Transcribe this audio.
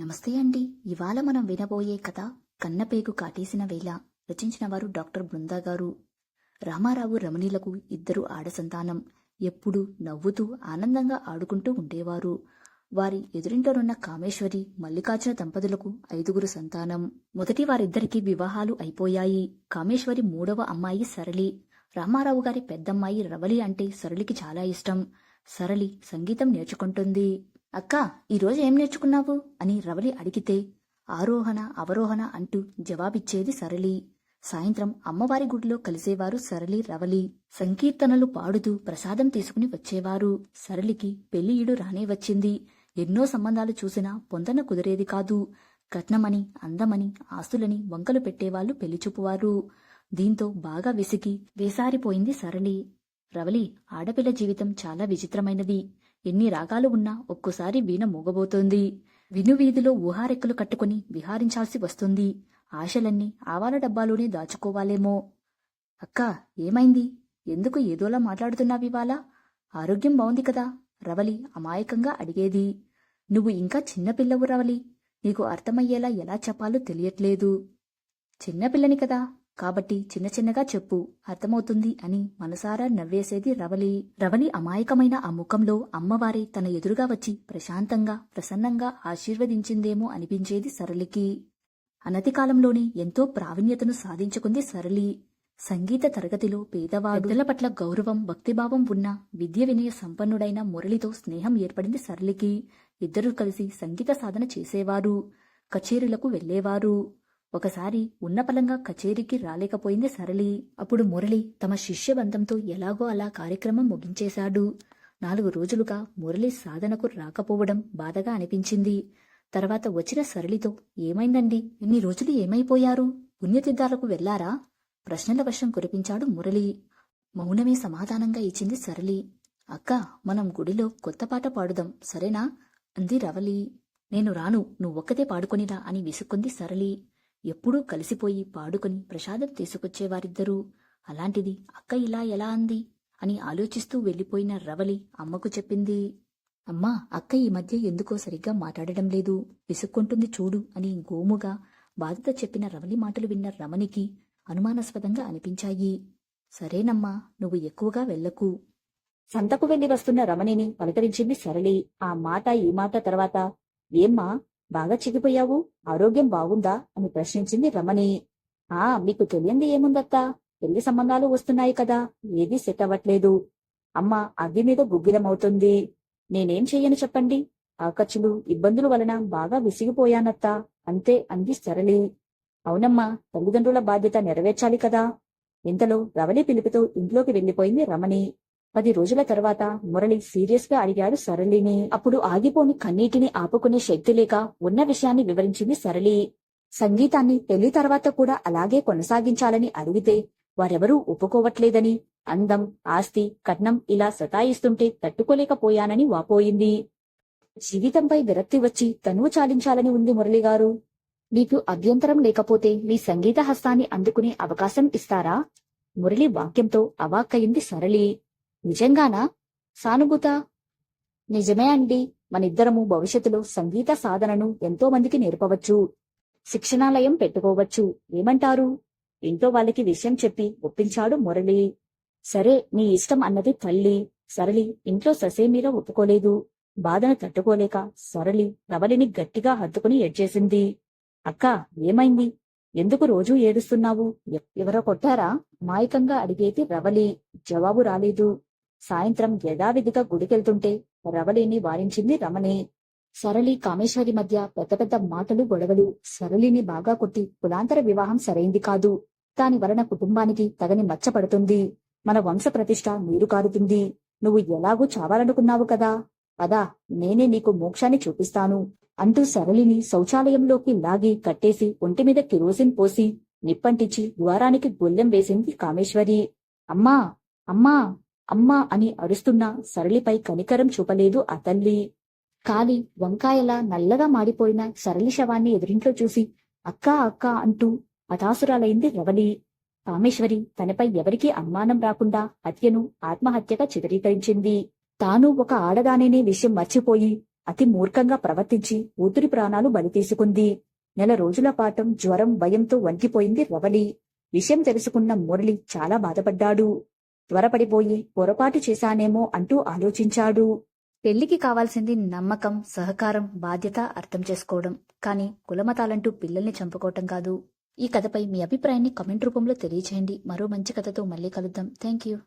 నమస్తే అండి. ఇవాళ మనం వినబోయే కథ కన్నపేగు కాటేసిన వేళ రచించిన వారు డాక్టర్ బృందా గారు. రామారావు రమణీలకు ఇద్దరు ఆడ సంతానం ఎప్పుడూ నవ్వుతూ ఆనందంగా ఆడుకుంటూ ఉండేవారు. వారి ఎదురింటనున్న కామేశ్వరి మల్లికార్జున దంపతులకు ఐదుగురు సంతానం. మొదటి వారిద్దరికీ వివాహాలు అయిపోయాయి. కామేశ్వరి మూడవ అమ్మాయి సరళి రామారావు గారి పెద్దమ్మాయి రవలి అంటే సరళికి చాలా ఇష్టం. సరళి సంగీతం నేర్చుకుంటుంది. అక్క ఈరోజు ఏం నేర్చుకున్నావు? అని రవలి అడిగితే ఆరోహణ అవరోహణ అంటూ జవాబిచ్చేది సరళి. సాయంత్రం అమ్మవారి గుడిలో కలిసేవారు సరళి రవలి. సంకీర్తనలు పాడుతూ ప్రసాదం తీసుకుని వచ్చేవారు. సరళికి పెళ్ళియుడు రానే వచ్చింది. ఎన్నో సంబంధాలు చూసినా పొందన కుదిరేది కాదు. కట్నమని అందమని ఆస్తులని వంకలు పెట్టేవాళ్ళు పెళ్ళిచూపువారు దీంతో బాగా విసిగి వేసారిపోయింది సరళి. రవలి ఆడపిల్ల జీవితం చాలా విచిత్రమైనది. ఎన్ని రాగాలు ఉన్నా ఒక్కోసారి వీణ మూగబోతోంది. వినువీధిలో ఊహారెక్కలు కట్టుకుని విహారించాల్సి వస్తుంది. ఆశలన్నీ ఆవాల డబ్బాలోనే దాచుకోవాలేమో. అక్క ఏమైంది? ఎందుకు ఏదోలా మాట్లాడుతున్నావివాళ ఆరోగ్యం బావుంది కదా? రవలి అమాయకంగా అడిగేది. నువ్వు ఇంకా చిన్నపిల్లవు రవలి. నీకు అర్థమయ్యేలా ఎలా చెప్పాలో తెలియట్లేదు. చిన్నపిల్లని కదా? కాబట్టి చిన్న చిన్నగా చెప్పు అర్థమవుతుంది అని మనసారా నవ్వేసేది రవలి. రవలి అమాయకమైన ఆ ముఖంలో అమ్మవారే తన ఎదురుగా వచ్చి ప్రశాంతంగా ప్రసన్నంగా ఆశీర్వదించిందేమో అనిపించేది సరళికి. అనతికాలంలోనే ఎంతో ప్రావీణ్యతను సాధించుకుంది సరళి. సంగీత తరగతిలో పేదవాడుల పట్ల గౌరవం భక్తిభావం ఉన్న విద్య వినయ సంపన్నుడైన మురళితో స్నేహం ఏర్పడింది సరళికి. ఇద్దరూ కలిసి సంగీత సాధన చేసేవారు కచేరీలకు వెళ్ళేవారు ఒకసారి ఉన్నపలంగా కచేరీకి రాలేకపోయింది సరళి. అప్పుడు మురళి తమ శిష్యబంధంతో ఎలాగో అలా కార్యక్రమం ముగించేశాడు. నాలుగు రోజులుగా మురళి సాధనకు రాకపోవడం బాధగా అనిపించింది. తర్వాత వచ్చిన సరళితో ఏమైందండి? ఇన్ని రోజులు ఏమైపోయారు? పుణ్యతీర్థాలకు వెళ్ళారా? ప్రశ్నల వర్షం కురిపించాడు మురళి. మౌనమే సమాధానంగా ఇచ్చింది సరళి. అక్క మనం గుడిలో కొత్త పాట పాడుదాం సరేనా? అంది రవలి. నేను రాను నువ్వొక్కతే పాడుకొనిరా అని విసుక్కుంది సరళి. ఎప్పుడూ కలిసిపోయి పాడుకొని ప్రసాదం తీసుకొచ్చేవారిద్దరూ అలాంటిది అక్క ఇలా ఎలా అంది? అని ఆలోచిస్తూ వెళ్ళిపోయిన రవలి అమ్మకు చెప్పింది అమ్మా అక్క ఈ మధ్య ఎందుకో సరిగ్గా మాట్లాడడం లేదు. విసుక్కుంటుంది చూడు అని గోముగా బాధతో చెప్పిన రవలి మాటలు విన్న రమణికి అనుమానాస్పదంగా అనిపించాయి. సరేనమ్మా నువ్వు ఎక్కువగా వెళ్ళకు. సంతకు వెళ్ళి వస్తున్న రమణిని పలకరించింది సరళి. ఆ మాట ఈ మాట తర్వాత ఏమ్మా బాగా చిగిపోయావు? ఆరోగ్యం బాగుందా? అని ప్రశ్నించింది రమణి. ఆ మీకు తెలియంది ఏముందత్తా? పెళ్ళి సంబంధాలు వస్తున్నాయి కదా ఏదీ సెట్ అవ్వట్లేదు. అమ్మ అగ్గి మీద గుగ్గిరమవుతుంది నేనేం చెయ్యను చెప్పండి? ఆ ఖర్చులు ఇబ్బందుల వలన బాగా విసిగిపోయానత్తా. అంతే అంది సరళి. అవునమ్మా తల్లిదండ్రుల బాధ్యత నెరవేర్చాలి కదా. ఇంతలో రవళి పిలుపుతో ఇంట్లోకి వెళ్ళిపోయింది రమణి. పది రోజుల తర్వాత మురళి సీరియస్గా అడిగాడు సరళిని. అప్పుడు ఆగిపోని కన్నీటిని ఆపుకునే శక్తి లేక ఉన్న విషయాన్ని వివరించింది సరళి. సంగీతాన్ని పెళ్ళి తర్వాత కూడా అలాగే కొనసాగించాలని అడిగితే వారెవరూ ఒప్పుకోవట్లేదని అందం ఆస్తి కట్నం ఇలా సతాయిస్తుంటే తట్టుకోలేకపోయానని వాపోయింది. జీవితంపై విరక్తి వచ్చి తనువు చాలించాలని ఉంది మురళిగారు మీకు అభ్యంతరం లేకపోతే మీ సంగీత హస్తాన్ని అందుకునే అవకాశం ఇస్తారా? మురళి వాక్యంతో అవాక్కయింది సరళి. నిజంగానా? సానుభూత? నిజమే అండి. మనిద్దరము భవిష్యత్తులో సంగీత సాధనను ఎంతో మందికి నేర్పవచ్చు. శిక్షణాలయం పెట్టుకోవచ్చు. ఏమంటారు? ఇంట్లో వాళ్ళకి విషయం చెప్పి ఒప్పించాడు మురళి. సరే నీ ఇష్టం అన్నది తల్లి. సరళి ఇంట్లో ససేమీరా ఒప్పుకోలేదు. బాధను తట్టుకోలేక సరళి రవలిని గట్టిగా హత్తుకుని ఎడ్చేసింది అక్క ఏమైంది? ఎందుకు రోజూ ఏడుస్తున్నావు? ఎవరో కొట్టారా? మాయకంగా అడిగేది రవలి. జవాబు రాలేదు. సాయంత్రం యథావిధిగా గుడికెళ్తుంటే రవళిని వారించింది రమణి. సరళి కామేశ్వరి మధ్య పెద్ద పెద్ద మాటలు గొడవలు సరళిని బాగా కొట్టి కులాంతర వివాహం సరైంది కాదు. దాని వలన కుటుంబానికి తగని మచ్చ పడుతుంది మన వంశ ప్రతిష్ట నీరు కారుతుంది. నువ్వు ఎలాగూ చావాలనుకున్నావు కదా? పదా నేనే నీకు మోక్షాన్ని చూపిస్తాను అంటూ సరళిని శౌచాలయంలోకి లాగి కట్టేసి ఒంటి మీద కిరోసిన్ పోసి నిప్పంటించి ద్వారానికి గొల్లెం వేసింది కామేశ్వరి. అమ్మా అమ్మా అమ్మా అని అరుస్తున్నా సరళిపై కనికరం చూపలేదు ఆ తల్లి. కాలి వంకాయలా నల్లగా మాడిపోయిన సరళి శవాన్ని ఎదురింట్లో చూసి అక్కా అక్కా అంటూ హతాసురాలైంది రవలి కామేశ్వరి తనపై ఎవరికీ అనుమానం రాకుండా హత్యను ఆత్మహత్యగా చిత్రీకరించింది. తాను ఒక ఆడదానినే విషయం మర్చిపోయి అతి మూర్ఖంగా ప్రవర్తించి ఊతురి ప్రాణాలు బలి తీసుకుంది. నెల రోజుల పాటు జ్వరం భయంతో వంగిపోయింది రవలి. విషయం తెలుసుకున్న మురళి చాలా బాధపడ్డాడు. త్వరపడిపోయి పొరపాటు చేశానేమో అంటూ ఆలోచించాడు. పెళ్ళికి కావాల్సింది నమ్మకం సహకారం బాధ్యత అర్థం చేసుకోవడం. కానీ కులమతాలంటూ పిల్లల్ని చంపుకోవటం కాదు. ఈ కథపై మీ అభిప్రాయాన్ని కమెంట్ రూపంలో తెలియచేయండి. మరో మంచి కథతో మళ్ళీ కలుద్దాం. Thank you